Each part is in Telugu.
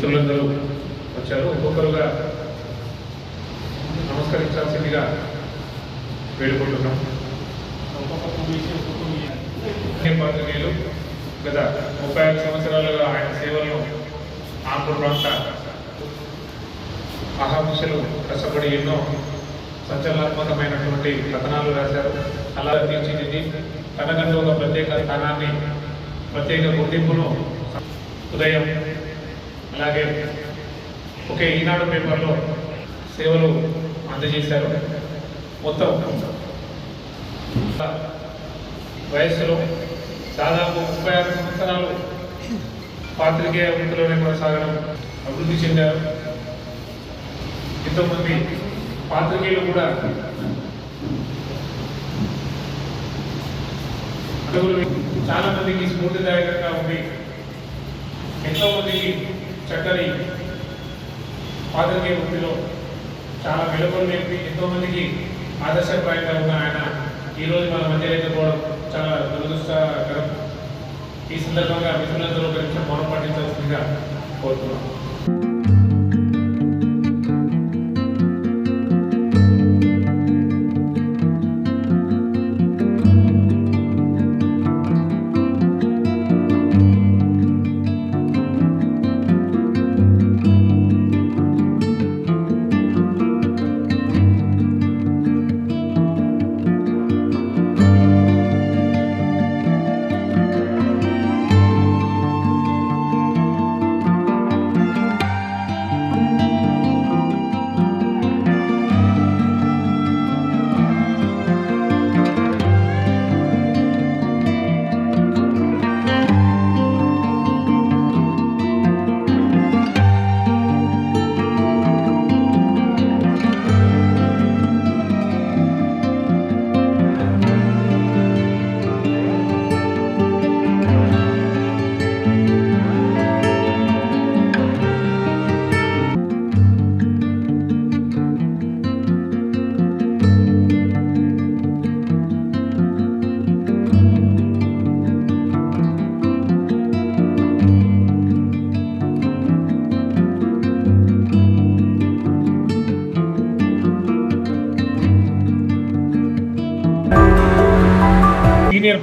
మిత్రులందరూ వచ్చారు. ఒక్కొక్కరుగా నమస్కరించాల్సిందిగా వేడుకుంటున్నాం. పాత్రికేయులు గత ముప్పై ఐదు సంవత్సరాలుగా ఆయన సేవలను ఆంధ్ర ప్రాంత మహాపురుషులు కష్టపడి ఎన్నో సంచలనాత్మకమైనటువంటి కథనాలు రాశారు. అలా తీర్చిదిద్ది తనకంటూ ఒక ప్రత్యేక స్థానాన్ని ప్రత్యేక గుర్తింపును ఉదయం అలాగే ఒకే ఈనాడు పేపర్లో సేవలు అందజేశారు. మొత్తం వయస్సులో దాదాపు ముప్పై ఆరు సంవత్సరాలు పాత్రికేయ వృత్తిలోనే కొనసాగడం అభివృద్ధి చెందారు. ఎంతోమంది పాత్రికేయులు కూడా చాలా మందికి స్ఫూర్తిదాయకంగా ఉంది ఎంతో మందికి చక్కని పాత్రికేయ వృత్తిలో చాలా వెలుగులు నేర్పి ఎంతోమందికి ఆదర్శప్రాయంగా ఉన్న ఆయన ఈ రోజు మన మధ్య లేకపోవడం చాలా దురదృష్టకరం. ఈ సందర్భంగా మిత్రులందరూ గురించి నిమిషం మౌనం కోరుతున్నాం.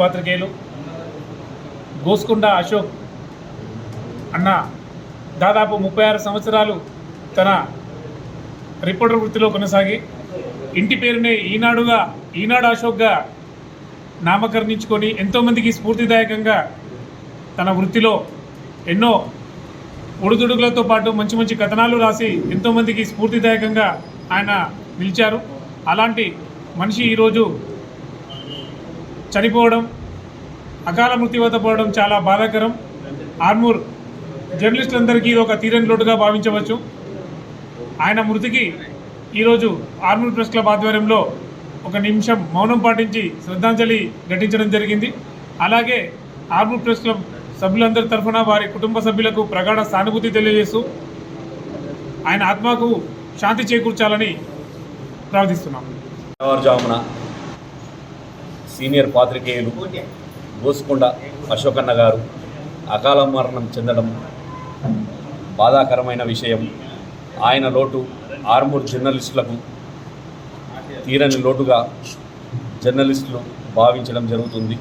పాత్రికేయులు. గోస్కొండ అశోక్ అన్న దాదాపు ముప్పై ఆరు సంవత్సరాలు తన రిపోర్టర్ వృత్తిలో కొనసాగి ఇంటి పేరునే ఈనాడుగా ఈనాడు అశోక్గా నామకరణించుకొని ఎంతోమందికి స్ఫూర్తిదాయకంగా తన వృత్తిలో ఎన్నో ఒడిదుడుకులతో పాటు మంచి మంచి కథనాలు రాసి ఎంతోమందికి స్ఫూర్తిదాయకంగా ఆయన నిలిచారు. అలాంటి మనిషి ఈరోజు చనిపోవడం అకాల మృత్యువత పోవడం చాలా బాధాకరం. ఆర్మూర్ జర్నలిస్టులందరికీ ఇది ఒక తీరని లోటుగా భావించవచ్చు. ఆయన మృతికి ఈరోజు ఆర్మూర్ ప్రెస్ క్లబ్ ఆధ్వర్యంలో ఒక నిమిషం మౌనం పాటించి శ్రద్ధాంజలి ఘటించడం జరిగింది. అలాగే ఆర్మూర్ ప్రెస్ క్లబ్ సభ్యులందరి తరఫున వారి కుటుంబ సభ్యులకు ప్రగాఢ సానుభూతి తెలియజేస్తూ ఆయన ఆత్మకు శాంతి చేకూర్చాలని ప్రార్థిస్తున్నాం. సీనియర్ పాత్రికేయులు గోసుకొండ అశోకన్న గారు అకాల మరణం చెందడం బాధాకరమైన విషయం. ఆయన లోటు ఆర్మూర్ జర్నలిస్టులకు తీరని లోటుగా జర్నలిస్టులు భావించడం జరుగుతుంది.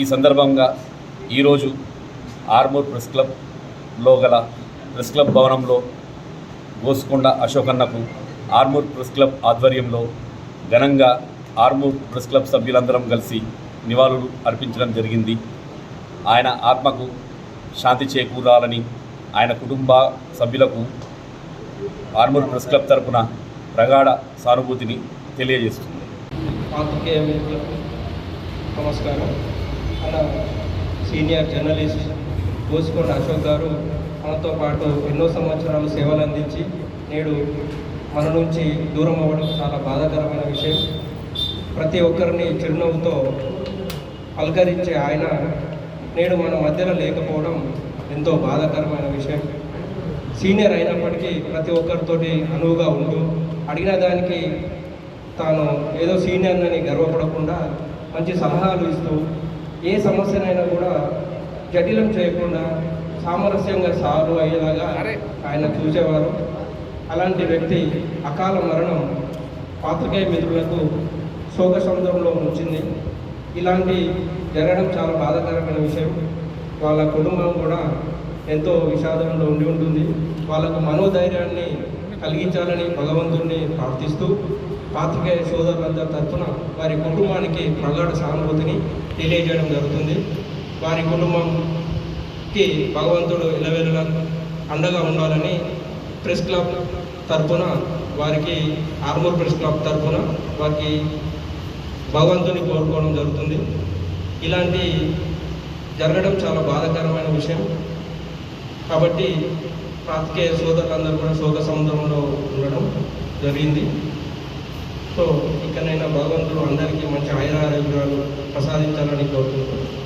ఈ సందర్భంగా ఈరోజు ఆర్మూర్ ప్రెస్ క్లబ్లో గల ప్రెస్ క్లబ్ భవనంలో గోసుకొండ అశోకన్నకు ఆర్మూర్ ప్రెస్ క్లబ్ ఆధ్వర్యంలో ఘనంగా ఆర్మూర్ ప్రెస్ క్లబ్ సభ్యులందరం కలిసి నివాళులు అర్పించడం జరిగింది. ఆయన ఆత్మకు శాంతి చేకూరాలని ఆయన కుటుంబ సభ్యులకు ఆర్మూర్ ప్రెస్ క్లబ్ తరపున ప్రగాఢ సానుభూతిని తెలియజేస్తుంది. నమస్కారం. మన సీనియర్ జర్నలిస్ట్ కోసికొండ అశోక్ గారు మనతో పాటు ఎన్నో సంవత్సరాలు సేవలు అందించి నేడు మన నుంచి దూరం అవ్వడం చాలా బాధాకరమైన విషయం. ప్రతి ఒక్కరిని చిరునవ్వుతో పలకరించే ఆయన. నేడు మన మధ్యలో లేకపోవడం ఎంతో బాధాకరమైన విషయం. సీనియర్ అయినప్పటికీ ప్రతి ఒక్కరితోటి అనువుగా ఉంటూ అడిగిన దానికి తాను ఏదో సీనియర్ అని గర్వపడకుండా మంచి సలహాలు ఇస్తూ ఏ సమస్యనైనా కూడా జటిలం చేయకుండా సామరస్యంగా సాల్వ్ అయ్యేలాగా ఆయన చూసేవారు. అలాంటి వ్యక్తి అకాల మరణం పాత్రికేయ మిత్రులకు శోక సముద్రంలో ఉంచింది ఇలాంటి జరగడం చాలా బాధాకరమైన విషయం. వాళ్ళ కుటుంబం కూడా ఎంతో విషాదంలో ఉండి ఉంటుంది. వాళ్ళకు మనోధైర్యాన్ని కలిగించాలని భగవంతుడిని ప్రార్థిస్తూ పాత్రికేయ సోదరులందరి తరఫున వారి కుటుంబానికి ప్రగాఢ సానుభూతిని తెలియజేయడం జరుగుతుంది. వారి కుటుంబంకి భగవంతుడు ఇలవేలుగా అండగా ఉండాలని ప్రెస్ క్లబ్ తరఫున వారికి ఆర్మూర్ ప్రెస్ క్లబ్ తరఫున వారికి భగవంతుని కోరుకోవడం జరుగుతుంది. ఇలాంటి జరగడం చాలా బాధాకరమైన విషయం. కాబట్టి పాతికేయ సోదరులందరూ కూడా శోక సముద్రంలో ఉండడం జరిగింది. సో ఇకనైనా భగవంతుడు అందరికీ మంచి ఆయుర ఆరోగ్యాలు ప్రసాదించాలని కోరుకుంటున్నాను.